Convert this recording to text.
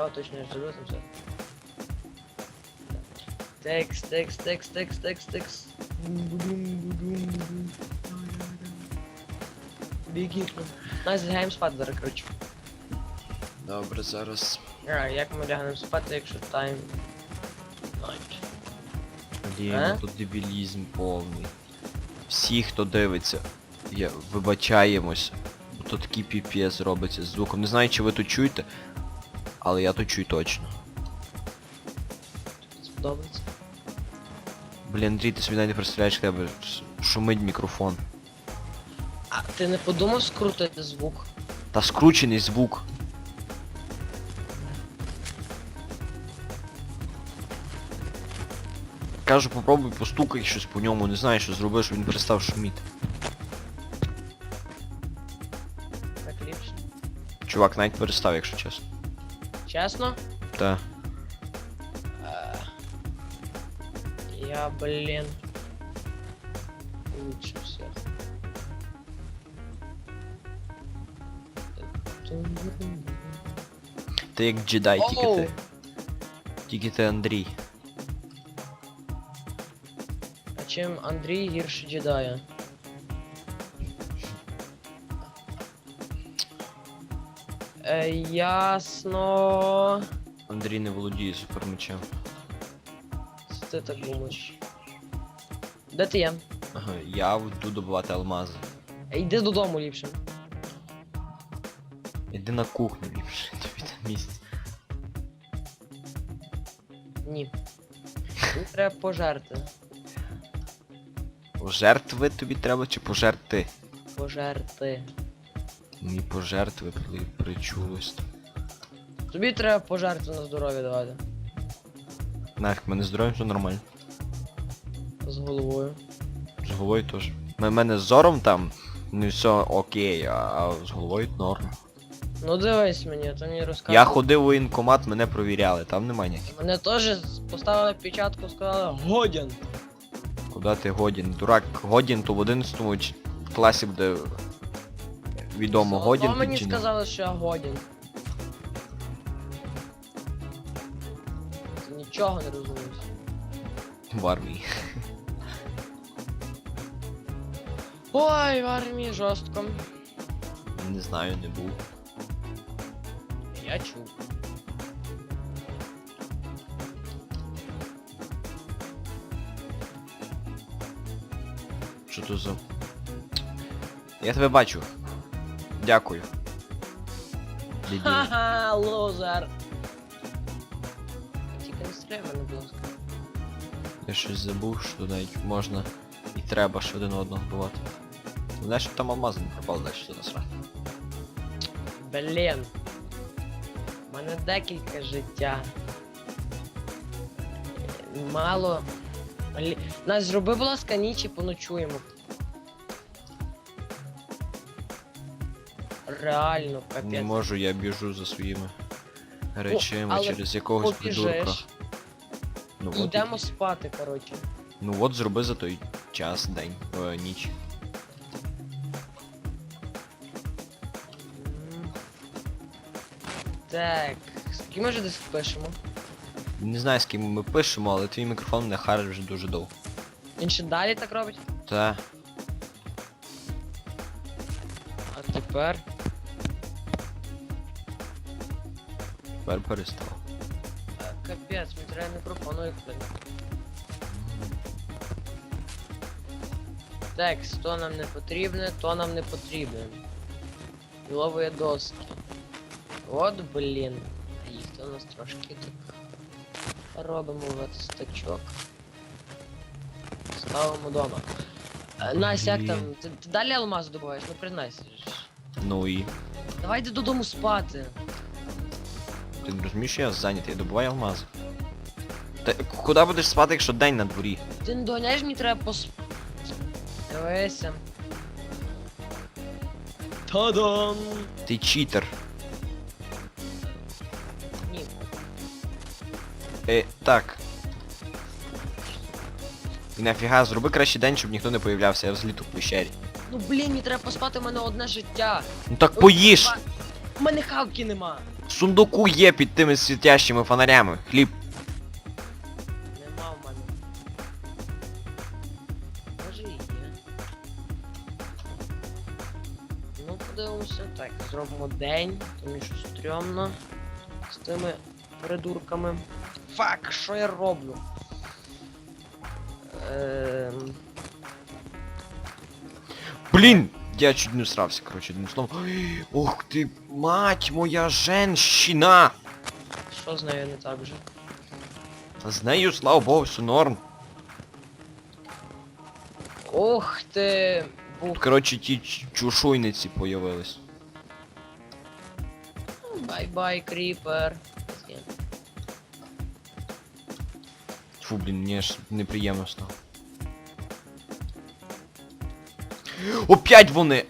Я вот точно не зроблю там все. Текс, текс, текс, текс, текс, текс. Біги. Нас лягаємо спати зараз, коротше. Добре, зараз. А, як ми лягаємо спати, якщо тайм... Блін, Е? тут дебілізм повний. Всі, хто дивиться, я вибачаємось. Бо тут такий піпець робиться з звуком. Не знаю, чи ви тут чуєте, але я тут чую точно. Сподобається. Блін, Андрій, ти собі навіть не представляєш, як тебе шумить мікрофон. А ти не подумав скрутити звук? Та скручений звук. Кажу, попробуй постукай щось по ньому, не знаю, що зробиш, щоб він перестав шуміти. Так ліпше. Чувак, навіть перестав, якщо чесно. Чесно? Та. Е, Я, блин. Лучше всех. Ти як джедай, тільки Оу! ти. Тільки ти Андрій. А чим Андрій гірше джедая? Е, ясно. Андрій не володіє супермечем. Це ти так думаєш. Де ти є? Ага, я йду добувати алмази. Е, Йди додому ліпше. Іди на кухню ліпше, тобі там місце. Ні. Мені треба пожерти. Жертви тобі треба чи пожерти? Пожерти. Мені пожертви при... причулось. Тобі треба пожерти на здоров'я давати. Нафіг, мене здоров'я все нормально. З головою. З головою теж. У мене з зором там не все окей, а, а з головою норм. Ну дивись мені, то мені розказує. Я ходив у воєнкомат, мене провіряли, там немає ніяких. Мене теж поставили печатку, сказали годен. Куди ти годін? Дурак, годін, то в 11 ч- класі буде відомо годін Зато мені чи ні. сказали, що я годен. Ти нічого не розумієш. в армії. Ой, в армії жорстко. Не знаю, не був. Я чув. Що то за. Я тебе бачу. Дякую. Дебіл. Ха-ха, лузер. Тільки не стріляй мене, будь ласка. Я щось забув, що навіть можна і треба ж один одного вбивати. Знаєш, щоб там алмази не пропали далі що насрати. Блін. У мене декілька життя. Мало. Блін. Нас зроби, будь ласка, ніч і поночуємо. Реально, Не можу, я біжу за своїми речами але через якогось придурка. Ну І от, йдемо спати, коротше. ну от зроби за той час, день, о, ніч. М. Так, скільки ми вже десь пишемо? Не знаю з ким ми пишемо, але твій мікрофон мене харить вже дуже довго. Він ще далі так робить? Та, А тепер. Тепер перестав. Капець, мені треба мікрофон викликати. Текст, то нам не потрібне, то нам не потрібне. Лової доски. От блін. А їх то у нас трошки так. Робимо верстачок. Ставимо вдома. Е, Настя, як там? Ти, ти далі алмаз добуваєш? Ну признайся. ж. Ну і. Давай йди додому спати. Ти розумієш, що я зайнятий, я добуваю алмази. Та куди будеш спати, якщо день на дворі? Ти не доганяєш, мені треба пос... Дивися. Та-дам! Ти читер. Ні. Е, так. І нафіга, зроби краще день, щоб ніхто не появлявся, я взліту в пещері. Ну блін, мені треба поспати, у мене одне життя. Ну так поїж! У мене хавки нема. Сундуку є під тими світящими фонарями. Хліб. Нема в мене. Може і є. Ну, подивимося. Так, зробимо день, тому що стрьомно з тими придурками. Фак, що я роблю? Ем... Блін! Я чуть не срався, коротше, одним словом. Ой, Ох ти, мать моя женщина! Що з нею не так вже? Та з нею, слава Богу, все норм. Ох ти! Бух. Коротше, ті чушуйниці появились. Бай-бай, кріпер. Фу, блін, мені аж неприємно стало. Опять вони!